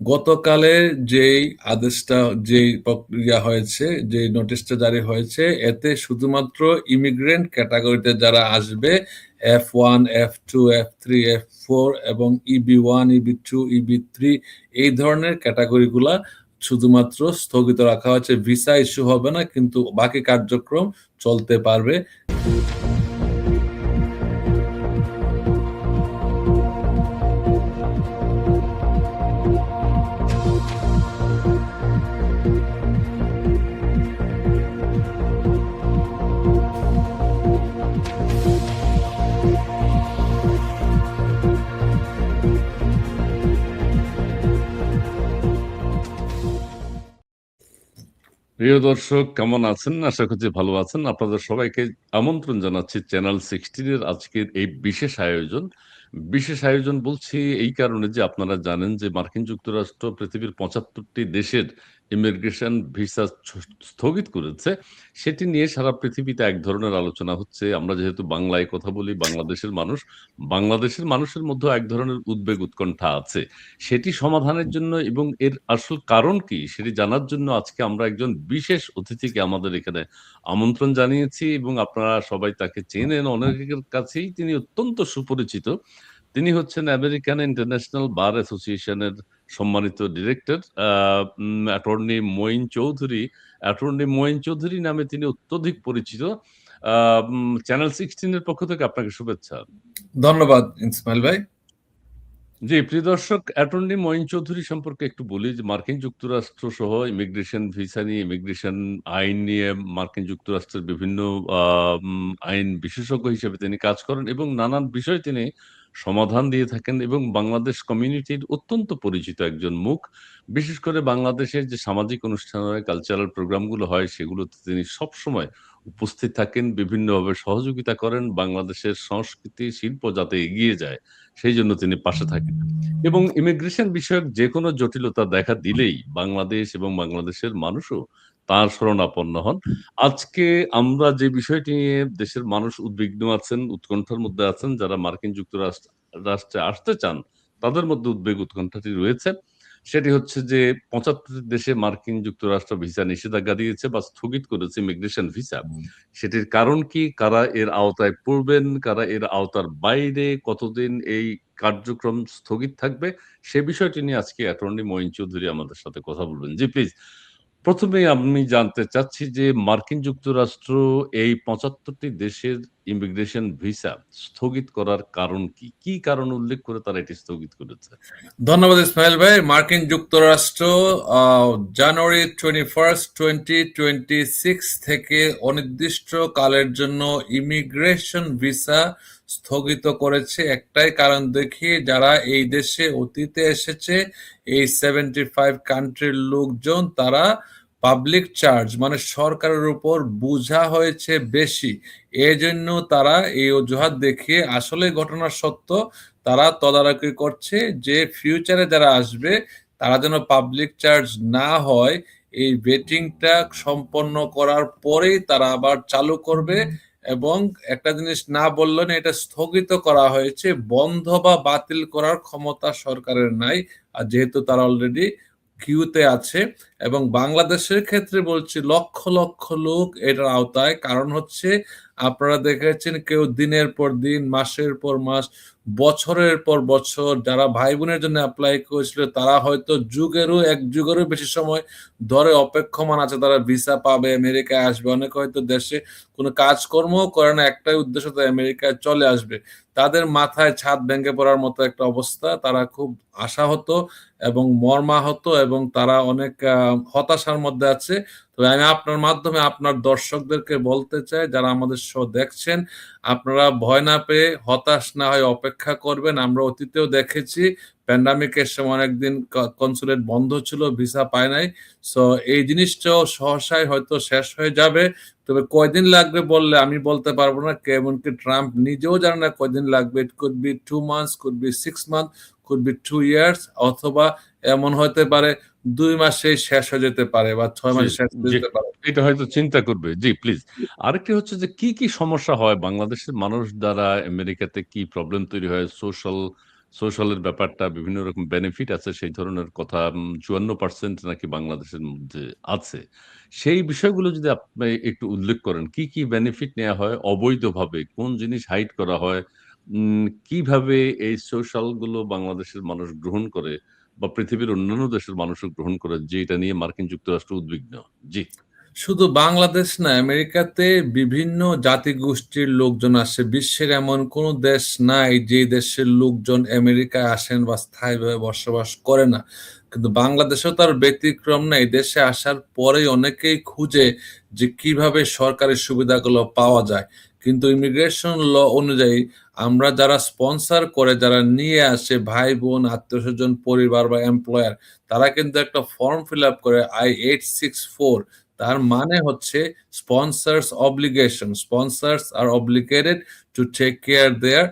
গতকালের যেই আদেশটা, যেই প্রক্রিয়া হয়েছে যে নোটিশটা জারি হয়েছে, এতে শুধুমাত্র ইমিগ্রেন্ট ক্যাটাগরিতে যারা আসবে F one F two F three F four এবং EB one EB two EB three এই ধরনের ক্যাটাগরিগুলা শুধুমাত্র স্থগিত রাখা হয়েছে। ভিসা ইস্যু হবে না, কিন্তু বাকি কার্যক্রম চলতে পারবে। প্রিয় দর্শক, কেমন আছেন? আশা করছি ভালো আছেন। আপনাদের সবাইকে আমন্ত্রণ জানাচ্ছি চ্যানেল সিক্সটিনের আজকের এই বিশেষ আয়োজন। বিশেষ আয়োজন বলছি এই কারণে যে আপনারা জানেন যে মার্কিন যুক্তরাষ্ট্র পৃথিবীর পঁচাত্তরটি দেশের ইমিগ্রেশন ভিসা স্থগিত করেছে, সেটি নিয়ে সারা পৃথিবীতে এক ধরনের আলোচনা হচ্ছে। আমরা যেহেতু বাংলায় কথা বলি, বাংলাদেশের মানুষ, বাংলাদেশের মানুষের মধ্যে এক ধরনের উদ্বেগ উৎকণ্ঠা আছে। সেটি সমাধানের জন্য এবং এর আসল কারণ কি, সেটি জানার জন্য আজকে আমরা একজন বিশেষ অতিথিকে আমাদের এখানে আমন্ত্রণ জানিয়েছি এবং আপনারা সবাই তাকে চেনেন অনেকের কাছেই। তিনি অত্যন্ত সুপরিচিত। তিনি হচ্ছেন আমেরিকান ইন্টারন্যাশনাল বার অ্যাসোসিয়েশনের সম্মানিত director attorney Moin Chowdhury attorney Moin Chowdhury নামে তিনি অত্যধিক পরিচিত। চ্যানেল সিক্সটিনের পক্ষ থেকে আপনাকে শুভেচ্ছা। ধন্যবাদ ইসমাইল ভাই। জি, প্রিয় দর্শক, অ্যাটর্নি মঈন চৌধুরী সম্পর্কে একটু বলি যে মার্কিন যুক্তরাষ্ট্র সহ ইমিগ্রেশন ভিসা নিয়ে, ইমিগ্রেশন আইন নিয়ে মার্কিন যুক্তরাষ্ট্রের বিভিন্ন আইন বিশেষজ্ঞ হিসেবে তিনি কাজ করেন এবং নানান বিষয় তিনি সমাধান দিয়ে থাকেন এবং বাংলাদেশ কমিউনিটির অত্যন্ত পরিচিত একজন মুখ। বিশেষ করে বাংলাদেশের যে সামাজিক অনুষ্ঠান হয় কালচারাল প্রোগ্রামগুলো হয়, সেগুলোতে তিনি সবসময় উপস্থিত থাকেন, বিভিন্নভাবে সহযোগিতা করেন, বাংলাদেশের সংস্কৃতি, শিল্প যাতে এগিয়ে যায়, সেই জন্য তিনি পাশে থাকেন। এবং ইমিগ্রেশন বিষয়ক যে কোনো জটিলতা দেখা দিলেই বাংলাদেশ এবং বাংলাদেশের মানুষও তার শরণাপন্ন হন। আজকে আমরা যে বিষয়টি নিয়ে দেশের মানুষ উদ্বিগ্ন আছেন, উৎকণ্ঠার মধ্যে আছেন, যারা মার্কিন যুক্তরাষ্ট্র, রাষ্ট্রে আসতে চান, তাদের মধ্যে উদ্বেগ উৎকণ্ঠাটি রয়েছে। সেটি হচ্ছে যে পঁচাত্তর দেশে মার্কিন যুক্তরাষ্ট্র ভিসা নিষেধাজ্ঞা দিয়েছে বা স্থগিত করেছে ইমিগ্রেশন ভিসা। সেটির কারণ কি? কারা এর আওতায় পড়বেন? কারা এর আওতার বাইরে? কতদিন এই কার্যক্রম স্থগিত থাকবে? সে বিষয়টি নিয়ে আজকে অ্যাটর্নি মঈন চৌধুরী আমাদের সাথে কথা বলবেন। জি প্লিজ। প্রথমে আমি জানতে চাচ্ছি যে মার্কিন যুক্তরাষ্ট্র এই পঁচাত্তরটি দেশের ইমিগ্রেশন ভিসা স্থগিত করার কারণ কি? কি কারণ উল্লেখ করে তারা এটি স্থগিত করেছে? ধন্যবাদ ইসমাইল ভাই। মার্কিন যুক্তরাষ্ট্র January twenty first twenty twenty six থেকে অনির্দিষ্ট কালের জন্য ইমিগ্রেশন ভিসা স্থগিত করেছে। একটাই কারণ দেখিয়ে যারা এই দেশে অতীতে এসেছে, এই সেভেন্টি ফাইভ কান্ট্রির লোকজন, তারা পাবলিক চার্জ মানে সরকারের উপর বোঝা হয়েছে বেশি। এজন্য তারা এই অজুহাত দেখিয়ে আসলে ঘটনা সত্য তারা তদারকি করছে যে ফিউচারে যারা আসবে, তারা যেন পাবলিক চার্জ না হয়, এই বেটিংটা সম্পন্ন করার পরেই তারা আবার চালু করবে এবং একটা জিনিস না বললেন এটা স্থগিত করা হয়েছে, বন্ধ বা বাতিল করার ক্ষমতা সরকারের নাই। আর যেহেতু তারা অলরেডি কিউতে আছে এবং বাংলাদেশের ক্ষেত্রে বলছি লক্ষ লক্ষ লোক এটার আওতায়। কারণ হচ্ছে আপনারা দেখেছেন কেউ দিনের পর দিন, মাসের পর মাস বছরের পর বছর যারা ভাই বোনের জন্য অ্যাপ্লাই করেছিল, তারা হয়তো যুগেরও, এক যুগেরও বেশি সময় ধরে অপেক্ষমান আছে। তারা ভিসা পাবে, আমেরিকায় আসবে। অনেকে হয়তো দেশে কোনো কাজকর্ম করে না। একটাই উদ্দেশ্য তো আমেরিকায় চলে আসবে। তাদের মাথায় ছাদ ভেঙে পড়ার মতো একটা অবস্থা। তারা খুব আশাহত এবং মর্মাহত এবং তারা অনেক হতাশার মধ্যে আছে। তো আমি আপনার মাধ্যমে আপনার দর্শকদেরকে বলতে চাই, যারা আমাদের শো দেখছেন, আপনারা ভয় না পেয়ে, হতাশ না হয় অপেক্ষা করবেন। আমরা অতীতেও দেখেছি প্যান্ডামিকের সময় অনেকদিন কনসুলেট বন্ধ ছিল ভিসা পায় নাই। সো এই জিনিসটাও সহসায় হয়তো শেষ হয়ে যাবে। তবে কয়দিন লাগবে বললে আমি বলতে পারব না এমনকি ট্রাম্প নিজেও জানে না কয়দিন লাগবে। It could be two months could be six month could be two years অথবা এমন হতে পারে দুই মাসে শেষ হয়ে যেতে পারে বা ছয় মাসে শেষ হয়ে যেতে পারে। এটা হয়তো চিন্তা করবে। জি প্লিজ আরেকটি হচ্ছে যে কি কি সমস্যা হয়? বাংলাদেশের মানুষ দ্বারা আমেরিকাতে কি প্রবলেম তৈরি হয়? সোশ্যাল সোশ্যালের ব্যাপারটা বিভিন্ন রকম বেনিফিট আছে সেই ধরনের কথা উম ৫৪% নাকি বাংলাদেশের মধ্যে আছে। সেই বিষয়গুলো যদি আপনি একটু উল্লেখ করেন, কি, কি বেনিফিট নেওয়া হয়? অবৈধভাবে? কোন জিনিস হাইড করা হয়? উম কীভাবে এই সোশ্যালগুলো বাংলাদেশের মানুষ গ্রহণ করে? বা পৃথিবীর অন্যান্য দেশের মানুষও গ্রহণ করে যেটা নিয়ে মার্কিন যুক্তরাষ্ট্র উদ্বিগ্ন? জি। শুধু বাংলাদেশ না, আমেরিকাতে বিভিন্ন জাতিগোষ্ঠীর লোকজন আসে। বিশ্বের এমন কোন দেশ নাই যে দেশের লোকজন আমেরিকায় আসেন বা স্থায়ীভাবে বসবাস করে না। কিন্তু বাংলাদেশেও তার ব্যতিক্রম নাই। দেশে আসার পরেই অনেকেই খুঁজে যে কীভাবে সরকারি সুবিধাগুলো পাওয়া যায়। কিন্তু ইমিগ্রেশন ল অনুযায়ী আমরা যারা স্পন্সর করে, যারা নিয়ে আসে ভাই-বোন, আত্মীয় স্বজন পরিবার বা এমপ্লয়ার তারা কিন্তু একটা ফর্ম ফিল আপ করে I-864 তার মানে হচ্ছে sponsors obligation. Sponsors R obligated to take care their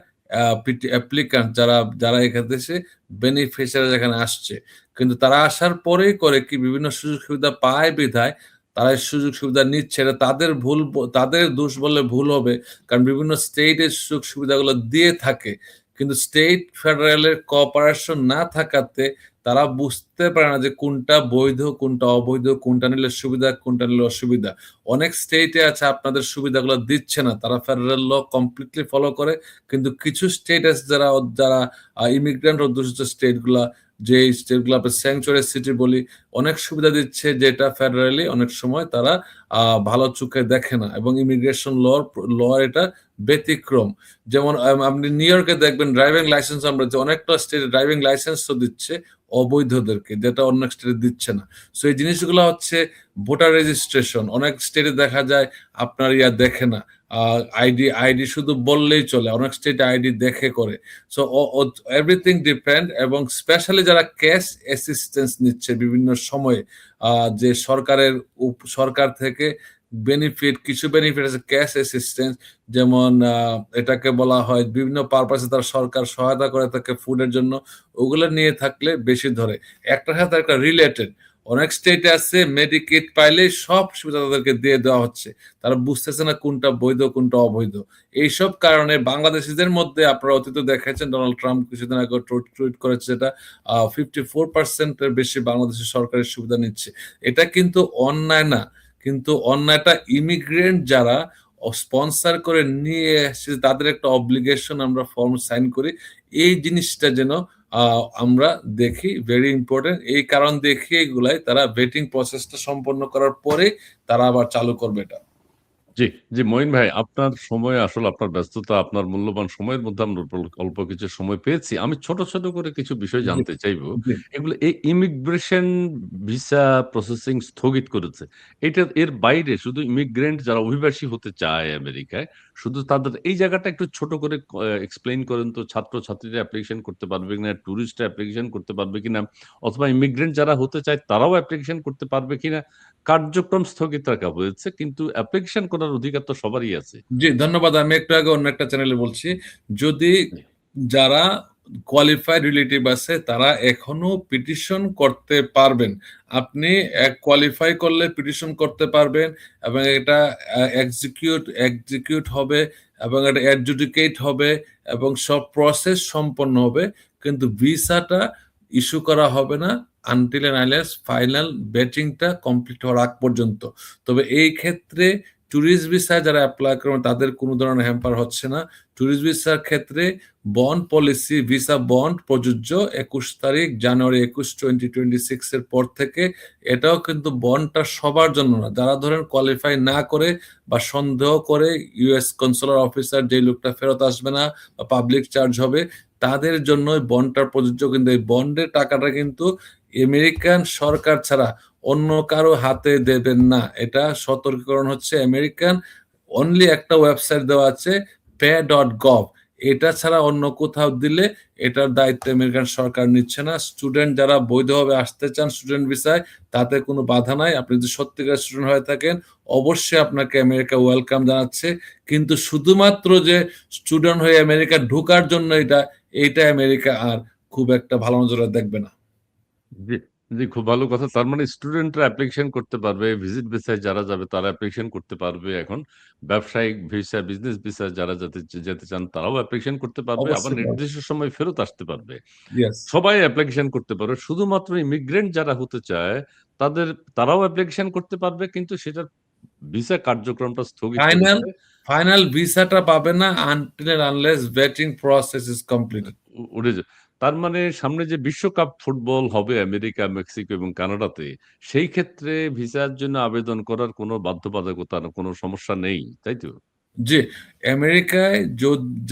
applicant যারা, যারা এখান দেশে বেনিফিশিয়ারি যেখানে আসছে। কিন্তু তারা আসার পরেই করে কি বিভিন্ন সুযোগ সুবিধা পায় বিধায় তারা সুযোগ সুবিধা নিচ্ছে। এটা তাদের ভুল তাদের দোষ বললে ভুল হবে। কারণ বিভিন্ন স্টেটের সুযোগ সুবিধাগুলো দিয়ে থাকে। কিন্তু স্টেট ফেডারেলের কোঅপারেশন না থাকাতে তারা বুঝতে পারে না যে কোনটা বৈধ, কোনটা অবৈধ, কোনটা নিলে সুবিধা, কোনটা নিলে অসুবিধা। অনেক স্টেটে আছে আপনাদের সুবিধাগুলো দিচ্ছে না। তারা ফেডারেল ল কমপ্লিটলি ফলো করে। কিন্তু কিছু স্টেট আছে যারা, যারা ইমিগ্রেন্ট অধ্যুষিত স্টেটগুলা যে স্টেটগুলো আমরা স্যাংচুয়ারি সিটি বলি, অনেক সুবিধা দিচ্ছে যেটা ফেডারেলি অনেক সময় তারা ভালো চোখে দেখে না এবং ইমিগ্রেশন লর ল এটা ব্যতিক্রম। যেমন আপনি নিউ ইয়র্কে দেখবেন ড্রাইভিং লাইসেন্স আমরা অনেকটা স্টেটে ড্রাইভিং লাইসেন্সও দিচ্ছে অবৈধদেরকে, যেটা অন্য স্টেটে দিচ্ছে না। সো এই জিনিসগুলো হচ্ছে ভোটার রেজিস্ট্রেশন। অনেক স্টেটে দেখা যায় আপনার ইয়া দেখে না। আইডি, আইডি শুধু বললেই চলে। অনেক স্টেটে আইডি দেখে করে। সো এভরিথিং ডিপেন্ড এবং স্পেশালি যারা ক্যাশ অ্যাসিস্ট্যান্স নিচ্ছে বিভিন্ন সময়ে যে সরকারের সরকার থেকে বেনিফিট কিছু বেনিফিট আছে ক্যাশ অ্যাসিস্ট্যান্স যেমন এটাকে বলা হয় বিভিন্ন পারপাসে তার সরকার সহায়তা করে থাকে ফুডের জন্য। ওগুলো নিয়ে থাকলে বেশি ধরে। একটা সাথে একটা রিলেটেড। অনেক স্টেটে আছে মেডিকেট পাইলে সব সুবিধা তাদেরকে দিয়ে দেওয়া হচ্ছে। তারা বুঝতেছে না কোনটা বৈধ, কোনটা অবৈধ। এইসব কারণে বাংলাদেশিদের মধ্যে আপনারা অতীতে দেখেছেন ডোনাল্ড ট্রাম্প কিছুদিন আগে টুইট করেছে যেটা আ 54% এর বেশি বাংলাদেশের সরকারের সুবিধা নিচ্ছে। এটা কিন্তু অন্যায় না। কিন্তু অন্যায়টা ইমিগ্রেন্ট যারা স্পন্সর করে নিয়ে এসে তাদের একটা অব্লিগেশন আমরা ফর্ম সাইন করি। এই জিনিসটা যেন আমরা দেখি ভেরি ইম্পর্টেন্ট এই কারণ দেখি এগুলাই তারা ভেটিং প্রসেসটা সম্পন্ন করার পরে তারা আবার চালু করবে এটা। জি, জি মঈন ভাই আপনার সময় আসলে আপনার ব্যস্ততা, আপনার মূল্যবান সময়ের মধ্যে আমরা অল্প, অল্প কিছু সময় পেয়েছি। আমি ছোট, ছোট করে কিছু বিষয় জি, জানতে চাইব। জি। এগুলো এই ইমিগ্রেশন ভিসা প্রসেসিং স্থগিত করেছে। এটা এর বাইরে শুধু ইমিগ্রেন্ট যারা অভিবাসী হতে চায় আমেরিকায়, শুধু তাদের এই জায়গাটা একটু ছোট করে ক এক্সপ্লেইন করেন তো ছাত্র-ছাত্রীরা অ্যাপ্লিকেশন করতে পারবে কিনা? টুরিস্টরা অ্যাপ্লিকেশন করতে পারবে কিনা? অথবা ইমিগ্রেন্ট যারা হতে চায় তারাও অ্যাপ্লিকেশন করতে পারবে কিনা? কার্যক্রম স্থগিত রাখা হয়েছে কিন্তু অ্যাপ্লিকেশন করার অধিকার তো সবারই আছে। জি, ধন্যবাদ। আমি একটু আগে অন্য একটা চ্যানেলে বলছি। যদি যারা কোয়ালিফাইড রিলেটিভ আছে তারা এখনও পিটিশন করতে পারবেন। আপনি এক কোয়ালিফাই করলে পিটিশন করতে পারবেন এবং এটা এক্সিকিউট এক্সিকিউট হবে এবং এটা অ্যাডজুডিকেট হবে এবং সব প্রসেস সম্পন্ন হবে। কিন্তু ভিসাটা ইস্যু করা হবে না আনটিল অ্যান্ড ফাইনাল ভেটিংটা কমপ্লিট হওয়ার আগ পর্যন্ত। তবে এই ক্ষেত্রে টুরিস্ট ভিসায় যারা অ্যাপ্লাই করবেন তাদের কোনো ধরনের হ্যাম্পার হচ্ছে না। ট্যুরিস্ট ভিসার ক্ষেত্রে বন্ড পলিসি ভিসা বন্ড প্রযোজ্য ২১ তারিখ জানুয়ারি ২১, 2026 এর পর থেকে। এটাও কিন্তু বন্ডটা সবার জন্য না। যারা ধরেন কোয়ালিফাই না করে বা সন্দেহ করে ইউএস কনসুলার অফিসার যেই লোকটা ফেরত আসবে না বা পাবলিক চার্জ হবে তাদের জন্যই বন্ডটা প্রযোজ্য। কিন্তু এই বন্ডের টাকাটা কিন্তু আমেরিকান সরকার ছাড়া অন্য কারও হাতে দেবেন না। এটা সতর্কীকরণ হচ্ছে আমেরিকান অনলি একটা ওয়েবসাইট দেওয়া আছে পে ডট গভ এটা ছাড়া অন্য কোথাও দিলে এটার দায়িত্ব আমেরিকান সরকার নিচ্ছে না। স্টুডেন্ট যারা বৈধভাবে আসতে চান স্টুডেন্ট ভিসায় তাতে কোনো বাধা নাই। আপনি যদি সত্যিকার স্টুডেন্ট হয়ে থাকেন অবশ্যই আপনাকে আমেরিকা ওয়েলকাম জানাচ্ছে। কিন্তু শুধুমাত্র যে স্টুডেন্ট হয়ে আমেরিকা ঢোকার জন্য এটা, এইটা আমেরিকা আর খুব একটা ভালো নজরে দেখবে না। জি, খুব ভালো কথা। তার মানে স্টুডেন্টরা অ্যাপ্লিকেশন করতে পারবে। ভিজিট ভিসায় যারা যাবে তারা অ্যাপ্লিকেশন করতে পারবে এখন। ব্যবসায়িক ভিসা, বিজনেস ভিসায় যারা যেতে যেতে চান তারাও অ্যাপ্লিকেশন করতে পারবে। আবার অবশ্যই পারবে। নির্দিষ্ট সময় ফেরত আসতে পারবে। ইয়েস। সবাই অ্যাপ্লিকেশন করতে পারবে। শুধুমাত্র ইমিগ্রেন্ট যারা হতে চায় তাদের তারাও অ্যাপ্লিকেশন করতে পারবে কিন্তু সেটার ভিসা কার্যক্রমটা স্থগিত ফাইনাল, রয়েছে। ফাইনাল ভিসাটা পাবে না until and unless vetting process is completed. উ উড়ে যা তার মানে সামনে যে বিশ্বকাপ ফুটবল হবে আমেরিকা, মেক্সিকো এবং কানাডাতে, সেই ক্ষেত্রে ভিসার জন্য আবেদন করার কোনো বাধ্যবাধকতা কোনো সমস্যা নেই, তাই তো? জি, আমেরিকায়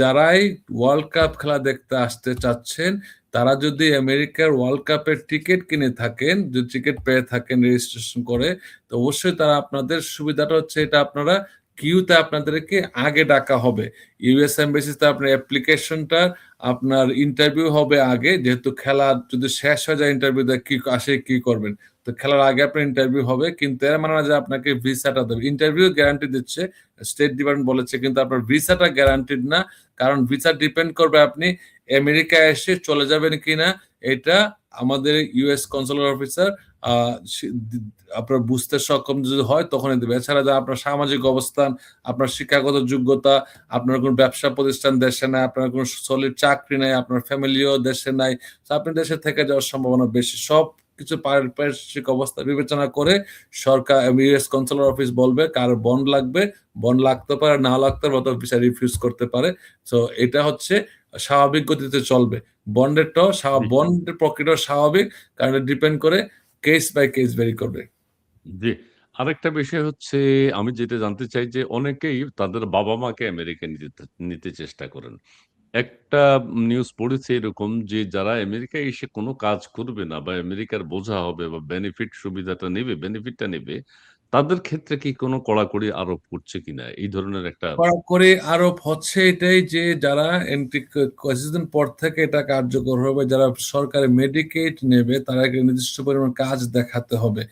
যারাই ওয়ার্ল্ড কাপ খেলা দেখতে আসতে চাচ্ছেন, তারা যদি আমেরিকার ওয়ার্ল্ড কাপের টিকিট কিনে থাকেন, যদি টিকিট পেয়ে থাকেন রেজিস্ট্রেশন করে, তো অবশ্যই তারা আপনাদের সুবিধাটা হচ্ছে এটা আপনারা কিউতে আপনাদেরকে আগে ডাকা হবে। ইউএস এমবাসিতে আপনার অ্যাপ্লিকেশনটা আপনার ইন্টারভিউ হবে আগে। যেহেতু খেলা যদি শেষ হয়ে যায় ইন্টারভিউতে কি আসে, কি করবেন? তো খেলার আগে আপনার ইন্টারভিউ হবে। কিন্তু এর মানে যে আপনাকে ভিসাটা দেবে। ইন্টারভিউ গ্যারান্টি দিচ্ছে। স্টেট ডিপার্টমেন্ট বলেছে কিন্তু আপনার ভিসাটা গ্যারান্টিড না। কারণ ভিসা ডিপেন্ড করবে আপনি আমেরিকায় এসে চলে যাবেন কিনা এটা আমাদের ইউএস কনসুলার অফিসার আপনার বুঝতে সক্ষম যদি হয় তখনই দিবে। এছাড়া যা আপনার সামাজিক অবস্থান, আপনার শিক্ষাগত যোগ্যতা, আপনার কোন ব্যবসা প্রতিষ্ঠান দেশে নাই, আপনার কোন সলিড চাকরি নাই, আপনার ফ্যামিলিও দেশে নাই। আপনি দেশে থেকে যাওয়ার সম্ভাবনা বেশি। সবকিছু পারিপার্শ্বিক অবস্থা বিবেচনা করে সরকার ইউএস কনসুলার অফিস বলবে কার বন্ড লাগবে, বন্ড লাগতে পারে, না লাগতে পারে অথবা ভিসা রিফিউজ করতে পারে। তো এটা হচ্ছে স্বাভাবিক গতিতে চলবে। বন্ডেরটাও স্বা। বন্ডের প্রক্রিয়াটাও স্বাভাবিক কারণ ডিপেন্ড করে কেস বাই কেস ভেরি করবে। জি। আরেকটা বিষয় হচ্ছে আমি যেটা জানতে চাই যে অনেকেই তাদের বাবা-মাকে আমেরিকা নিতে নিতে চেষ্টা করেন। একটা নিউজ পড়েছে এরকম যে যারা আমেরিকায় এসে কোনো কাজ করবে না বা আমেরিকার বোঝা হবে বা বেনিফিট সুবিধাটা নেবে, বেনিফিটটা নেবে, তাদের ক্ষেত্রে কি কোনো কড়াকড়ি আরোপ করছে কিনা? এই ধরনের একটা কড়াকড়ি আরোপ হচ্ছে এটাই যে যারা এন্ট্রি কিছুদিন পর থেকে এটা কার্যকর হবে। যারা সরকারি মেডিকেড নেবে তাদেরকে নির্দিষ্ট পরিমাণ কাজ দেখাতে হবে।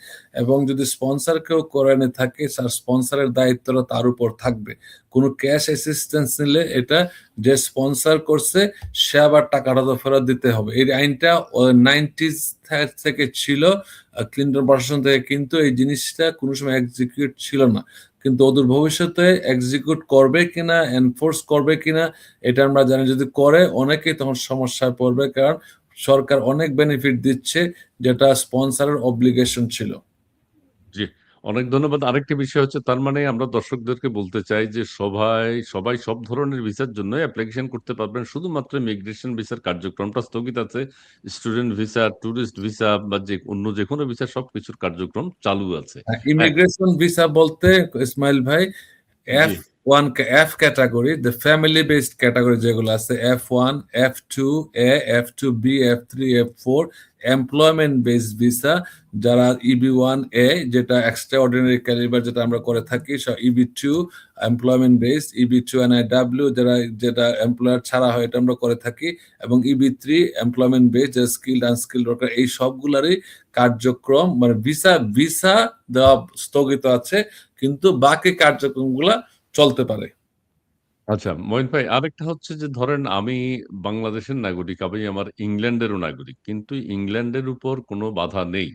এবং যদি স্পন্সর কেউ করে এনে থাকে, তার স্পন্সরের দায়িত্বটা তার উপর থাকবে। কোনো ক্যাশ অ্যাসিস্ট্যান্স নিলে এটা যে স্পন্সর করছে, সে আবার টাকাটা তো ফেরত দিতে হবে। এই আইনটা ও 90s থে থেকে ছিল ক্লিন্টন প্রশাসন থেকে কিন্তু এই জিনিসটা কোনো সময় এক্সিকিউট ছিল না। কিন্তু অদূর ভবিষ্যতে এক্সিকিউট করবে কিনা, এনফোর্স করবে কিনা এটা আমরা জানি। যদি করে অনেকেই তখন সমস্যায় পড়বে। কারণ সরকার অনেক বেনিফিট দিচ্ছে যেটা স্পন্সারের অব্লিগেশন ছিল। জি, অনেক ধন্যবাদ। আরেকটি বিষয় হচ্ছে তার মানে আমরা দর্শকদেরকে বলতে চাই যে সবাই, সবাই সব ধরনের ভিসার জন্য অ্যাপ্লিকেশন করতে পারবেন। শুধুমাত্র ইমিগ্রেশন ভিসার কার্যক্রমটা স্থগিত আছে। স্টুডেন্ট ভিসা, ট্যুরিস্ট ভিসা বা যে অন্য যে কোনো ভিসা সব কিছুর কার্যক্রম চালু আছে। হ্যাঁ, হ্যাঁ। ইমিগ্রেশন ভিসা বলতে ইসমাইল ভাই জি। F1 কে F category, the family based category যেগুলো আছে F1, F2A, F2B, F3, F4 employment based visa যারা EB1A যেটা এক্সট্রা অর্ডিনারি ক্যালিবার যেটা আমরা করে থাকি স EB2 employment based, EB2 NIW যারা যেটা এমপ্লয়ার ছাড়া হয় এটা আমরা করে থাকি এবং EB3 এমপ্লয়মেন্ট বেসড যারা স্কিলড আনস্কিলড ওয়ার্কার এই সবগুলারই কার্যক্রম মানে ভিসা ভিসা দেওয়া স্থগিত আছে কিন্তু বাকি কার্যক্রমগুলা চলতে পারে। আচ্ছা মঈন ভাই আরেকটা হচ্ছে যে ধরেন আমি বাংলাদেশের নাগরিক, আমি আমার ইংল্যান্ডেরও নাগরিক। কিন্তু ইংল্যান্ডের উপর কোনো বাধা নেই।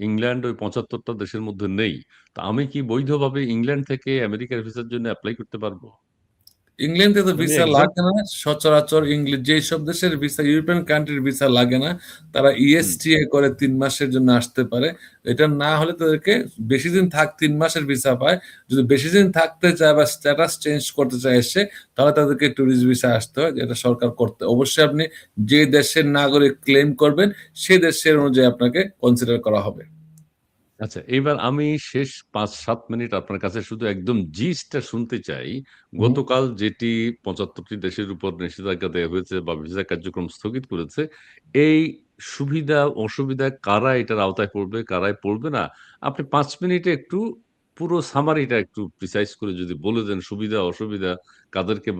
ইংল্যান্ড ওই পঁচাত্তরটা দেশের মধ্যে নেই। তা আমি কি বৈধভাবে ইংল্যান্ড থেকে আমেরিকার ভিসার জন্য অ্যাপ্লাই করতে পারব? ইংল্যান্ডে তো ভিসা লাগে না। সচরাচর ইংলি যেসব দেশের ভিসা ইউরোপিয়ান কান্ট্রির ভিসা লাগে না, তারা হুম। ESTA করে তিন মাসের জন্য আসতে পারে। এটা না হলে তাদেরকে বেশি দিন থাক তিন মাসের ভিসা পায়। যদি বেশি দিন থাকতে চায় বা স্ট্যাটাস চেঞ্জ করতে চায় এসে, তাহলে তাদেরকে ট্যুরিস্ট ভিসা আসতে হয়। যেটা সরকার করতে অবশ্যই আপনি যে দেশের নাগরিক ক্লেম করবেন, সে দেশের অনুযায়ী আপনাকে কনসিডার করা হবে। আচ্ছা, এইবার আমি শেষ ৫-৭ মিনিট আপনার কাছে শুধু একদম gist শুনতে চাই। হুম। গতকাল যেটি ৭৫ টি দেশের উপর নিষেধাজ্ঞা দেয়া হয়েছে বা ভিসা কার্যক্রম স্থগিত করেছে, এই সুবিধা অসুবিধা কারা এটার আওতায় পড়বে, কারাই পড়বে না? আপনি ৫ মিনিটে একটু পুরো সামারিটা একটু প্রিসাইজ করে যদি বলে দেন সুবিধা অসুবিধা কাদেরকে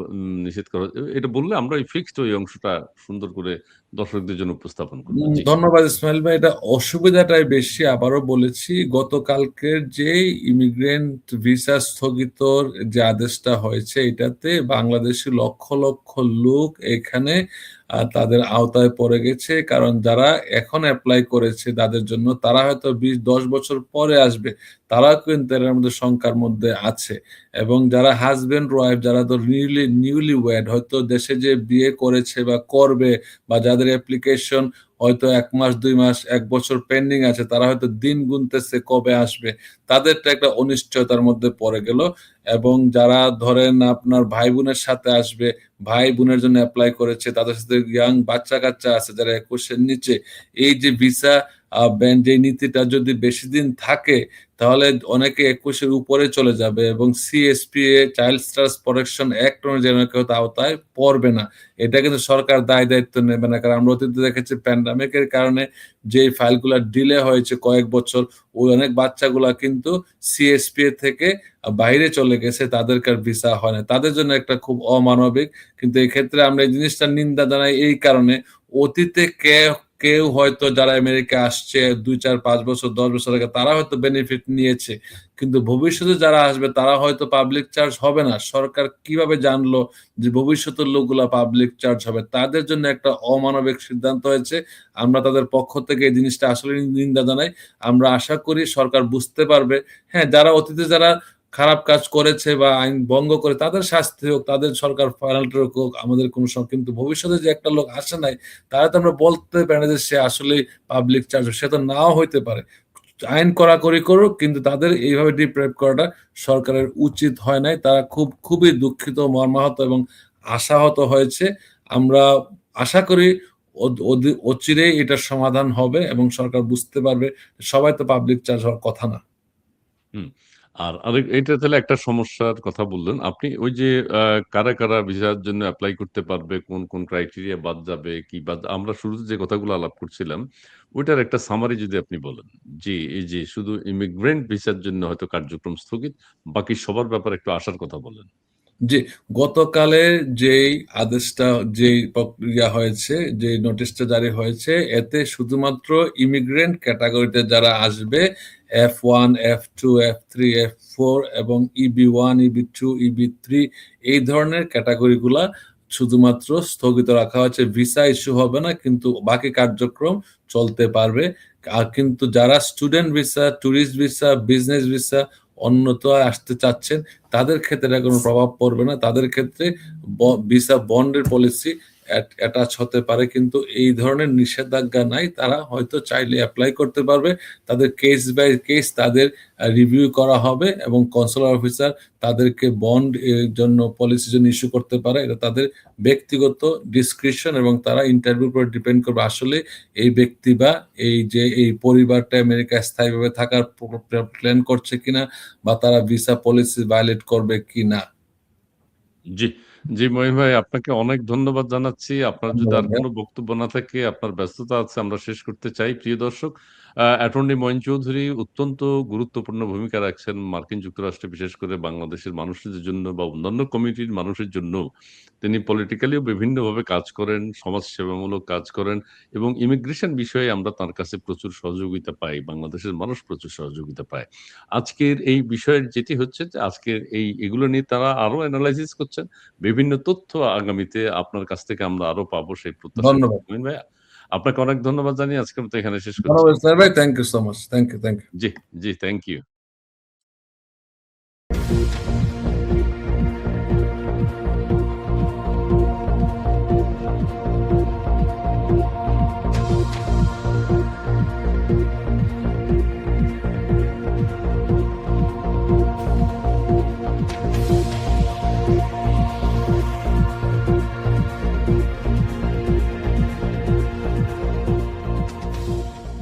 নিষেধ করা এটা বললে আমরা ওই ফিক্সড ওই অংশটা সুন্দর করে দর্শকদের জন্য উপস্থাপন করব। ধন্যবাদ ইসমাইল ভাই। এটা অসুবিধাটাই বেশি। আবারও বলেছি গতকালকের যে ইমিগ্রেন্ট ভিসা স্থগিতর যে আদেশটা হয়েছে এটাতে বাংলাদেশী লক্ষ, লক্ষ লোক এখানে তাদের আওতায় পড়ে গেছে। কারণ যারা এখন অ্যাপ্লাই করেছে তাদের জন্য তারা হয়তো বিশ দশ বছর পরে আসবে। তারা কিন্তু এর মধ্যে সংখ্যার মধ্যে আছে। এবং যারা হাজবেন্ড ওয়াইফ যারা তো নিউলি নিউলি ওয়েড হয়তো দেশে যে বিয়ে করেছে বা করবে বা যাদের অ্যাপ্লিকেশন হয়তো এক মাস, দুই মাস, এক বছর পেন্ডিং আছে তারা হয়তো দিন গুনতেছে কবে আসবে। তাদেরটা একটা অনিশ্চয়তার মধ্যে পড়ে গেল। এবং যারা ধরেন আপনার ভাই-বোনের সাথে আসবে, ভাই-বোনের জন্য অ্যাপ্লাই করেছে, তাদের সাথে ইয়াং বাচ্চা-কাচ্চা আছে যারা একুশের নিচে। এই যে ভিসা যে নীতিটা যদি বেশি দিন থাকে, তাহলে অনেকে একুশের উপরে চলে যাবে এবং CSPA child status protection act অনুযায়ী হয়তো আওতায় পড়বে না। এটা কিন্তু সরকার দায়-দায়িত্ব নেবে না। কারণ আমরা অতীতে দেখেছি প্যান্ডেমিকের কারণে যেই ফাইলগুলা ডিলে হয়েছে কয়েক বছর, ওই অনেক বাচ্চাগুলা কিন্তু সিএসপিএ থেকে বাইরে চলে গেছে। তাদেরকে ভিসা হয় না। তাদের জন্য একটা খুব অমানবিক। কিন্তু এক্ষেত্রে আমরা এই জিনিসটার নিন্দা জানাই এই কারণে, অতীতে কে কেউ হয়তো যারা আমেরিকা আসছে ২, ৪, ৫ বছর ১০ বছর আগে তারা হয়তো বেনিফিট নিয়েছে। কিন্তু ভবিষ্যতে যারা আসবে তারা হয়তো পাবলিক চার্জ হবে না। সরকার কীভাবে জানলো যে ভবিষ্যতের লোকগুলা পাবলিক চার্জ হবে? তাদের জন্য একটা অমানবিক সিদ্ধান্ত হয়েছে। আমরা তাদের পক্ষ থেকে এই জিনিসটা আসলে নিন্দা জানাই। আমরা আশা করি সরকার বুঝতে পারবে। হ্যাঁ, যারা অতীতে যারা খারাপ কাজ করেছে বা আইন ভঙ্গ করে তাদের শাস্তি হোক, তাদের সরকার পেনাল্টি হোক আমাদের কোনো কিন্তু ভবিষ্যতে যে একটা লোক আসে নাই তারা তো আমরা বলতে পারি না যে সে আসলেই পাবলিক চার্জ সে তো নাও হইতে পারে। আইন কড়াকড়ি করুক কিন্তু তাদের এইভাবে ডিপ্রাইভ করাটা সরকারের উচিত হয় নাই। তারা খুব খুবই দুঃখিত, মর্মাহত এবং আশাহত হয়েছে। আমরা আশা করি অচিরেই এটার সমাধান হবে এবং সরকার বুঝতে পারবে সবাই তো পাবলিক চার্জ হওয়ার কথা না। হুম। আর আরেক এটা তাহলে একটা সমস্যার কথা বললেন। আপনি ওই যে আহ, কারা, কারা ভিসার জন্য অ্যাপ্লাই করতে পারবে, কোন, কোন ক্রাইটেরিয়া বাদ যাবে, কি বাদ আমরা শুরুতে যে কথাগুলো আলাপ করছিলাম, ওইটার একটা সামারি যদি আপনি বলেন। যে এই যে শুধু ইমিগ্রেন্ট ভিসার জন্য হয়তো কার্যক্রম স্থগিত, বাকি সবার ব্যাপারে একটু আসার কথা বলেন। জি, গতকালের যেই আদেশটা যেই প্রক্রিয়া হয়েছে, যেই নোটিশটা জারি হয়েছে এতে শুধুমাত্র ইমিগ্রেন্ট ক্যাটাগরিতে যারা আসবে F1, F2, F3, F4 এবং EB1, EB2, EB3 এই ধরনের ক্যাটাগরিগুলা শুধুমাত্র স্থগিত রাখা হয়েছে। ভিসা ইস্যু হবে না কিন্তু বাকি কার্যক্রম চলতে পারবে। কিন্তু যারা student visa, tourist visa, business visa অন্যত্র আসতে চাচ্ছেন তাদের ক্ষেত্রে কোনো প্রভাব পড়বে না। তাদের ক্ষেত্রে ভিসা বন্ডের পলিসি অ্যাটাচ হতে পারে কিন্তু এই ধরনের নিষেধাজ্ঞা নাই। তারা হয়তো চাইলে অ্যাপ্লাই করতে পারবে। তাদের কেস বাই কেস তাদের রিভিউ করা হবে এবং কনসুলার অফিসার তাদেরকে বন্ড এর জন্য পলিসির জন্য ইস্যু করতে পারে। এটা তাদের ব্যক্তিগত ডিসক্রিশন এবং তারা ইন্টারভিউর উপর ডিপেন্ড করবে আসলে এই ব্যক্তি বা এই যে এই পরিবারটা আমেরিকায় স্থায়ীভাবে থাকার প্ল্যান করছে কিনা বা তারা ভিসা পলিসি ভায়োলেট করবে কিনা। জি, জি মহিম ভাই আপনাকে অনেক ধন্যবাদ জানাচ্ছি। আপনার যদি আর। কোনো বক্তব্য না থাকে, আপনার ব্যস্ততা আছে আমরা শেষ করতে চাই। প্রিয় দর্শক, অ্যাটর্নি মঈন চৌধুরী অত্যন্ত গুরুত্বপূর্ণ ভূমিকা রাখছেন মার্কিন যুক্তরাষ্ট্রে বিশেষ করে বাংলাদেশের মানুষদের জন্য বা অন্যান্য কমিউনিটির মানুষের জন্যও। তিনি পলিটিক্যালিও বিভিন্নভাবে কাজ করেন, সমাজসেবামূলক কাজ করেন এবং ইমিগ্রেশন বিষয়ে আমরা তার কাছে প্রচুর সহযোগিতা পাই। বাংলাদেশের মানুষ প্রচুর সহযোগিতা পায়। আজকের এই বিষয়ের যেটি হচ্ছে যে আজকের এই এগুলো নিয়ে তারা আরও এনালাইসিস করছেন। বিভিন্ন তথ্য আগামীতে আপনার কাছ থেকে আমরা আরও পাবো সেই প্রত্যাশা ধন্যবাদ। আপনাকে অনেক ধন্যবাদ জানিয়ে আজকের মতো এখানে শেষ করছি। ভাই। Thank you so much. Thank you, thank you. জি, জি থ্যাংক ইউ।